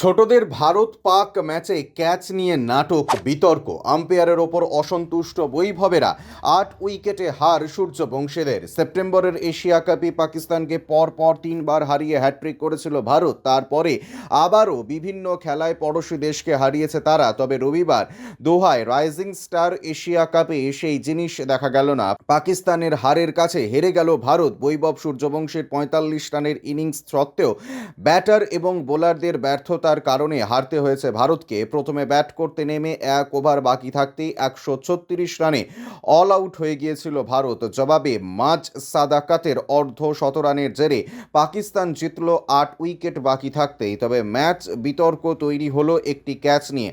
ছোটদের ভারত পাক ম্যাচে ক্যাচ নিয়ে নাটক, বিতর্ক, আম্পায়ারের ওপর অসন্তুষ্ট বৈভবেরা। আট উইকেটে হার সূর্যবংশীদের। সেপ্টেম্বরের এশিয়া কাপে পাকিস্তানকে পর পর তিনবার হারিয়ে হ্যাট্রিক করেছিল ভারত। তারপরে আবারও বিভিন্ন খেলায় পড়োশী দেশকে হারিয়েছে তারা। তবে রবিবার দোহায় রাইজিং স্টার এশিয়া কাপে সেই জিনিস দেখা গেল না। পাকিস্তানের হারের কাছে হেরে গেল ভারত। বৈভব সূর্যবংশীর পঁয়তাল্লিশ রানের ইনিংস সত্ত্বেও ব্যাটার এবং বোলারদের ব্যর্থতার কারণে হারতে হয়েছে ভারতকে। প্রথমে ব্যাট করতে নেমে এক ওভার বাকি থাকতেই একশো ছত্রিশ রানে অল আউট হয়ে গিয়েছিল ভারত। জবাবে মাঝ সাদাকাতের অর্ধ শতরানের জেরে পাকিস্তান জিতল আট উইকেট বাকি থাকতেই। তবে ম্যাচ বিতর্ক তৈরি হলো একটি ক্যাচ নিয়ে।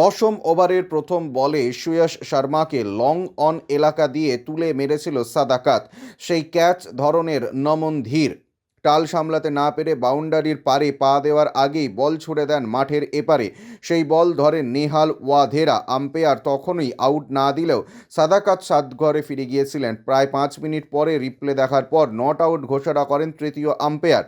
দশম ওভারের প্রথম বলে সুয়শ শর্মাকে লং অন এলাকা দিয়ে তুলে মেরেছিল সাদাকাত। সেই ক্যাচ ধরনের নমন ধীর টাল সামলাতে না পেরে বাউন্ডারির পারে পা দেওয়ার আগেই বল ছুড়ে দেন মাঠের এপারে। সেই বল ধরে নেহাল ওয়াধেরা। আম্পায়ার তখনই আউট না দিলেও সাদাকাত সাতঘরে ফিরে গিয়েছিলেন। প্রায় পাঁচ মিনিট পরে রিপ্লে দেখার পর নট আউট ঘোষণা করেন তৃতীয় আম্পায়ার।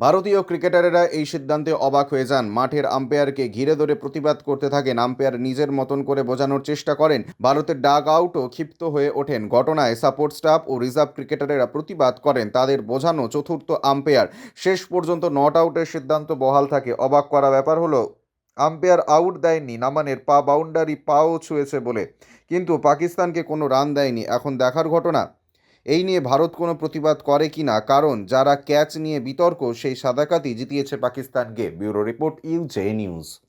ভারতীয় ক্রিকেটারেরা এই সিদ্ধান্তে অবাক হয়ে যান। মাঠের আম্পায়ারকে ঘিরে ধরে প্রতিবাদ করতে থাকেন। আম্পায়ার নিজের মতন করে বোঝানোর চেষ্টা করেন। ভারতের ডাগ আউটও ক্ষিপ্ত হয়ে ওঠেন। ঘটনায় সাপোর্ট স্টাফ ও রিজার্ভ ক্রিকেটারেরা প্রতিবাদ করেন। তাদের বোঝানো চতুর্থ আম্পায়ার। শেষ পর্যন্ত নট আউটের সিদ্ধান্ত বহাল থাকে। অবাক করা ব্যাপার হলো, আম্পায়ার আউট দেয়নি। নামানের পা, বাউন্ডারি পাও ছুঁয়েছে বলে। কিন্তু পাকিস্তানকে কোনো রান দেয়নি। এখন দেখার ঘটনা এই নিয়ে ভারত কোনো প্রতিবাদ করে কি না? কারণ যারা ক্যাচ নিয়ে বিতর্ক, সেই সাদাকাতি জিতিয়েছে পাকিস্তানকে। ব্যুরো রিপোর্ট ইউজে নিউজ।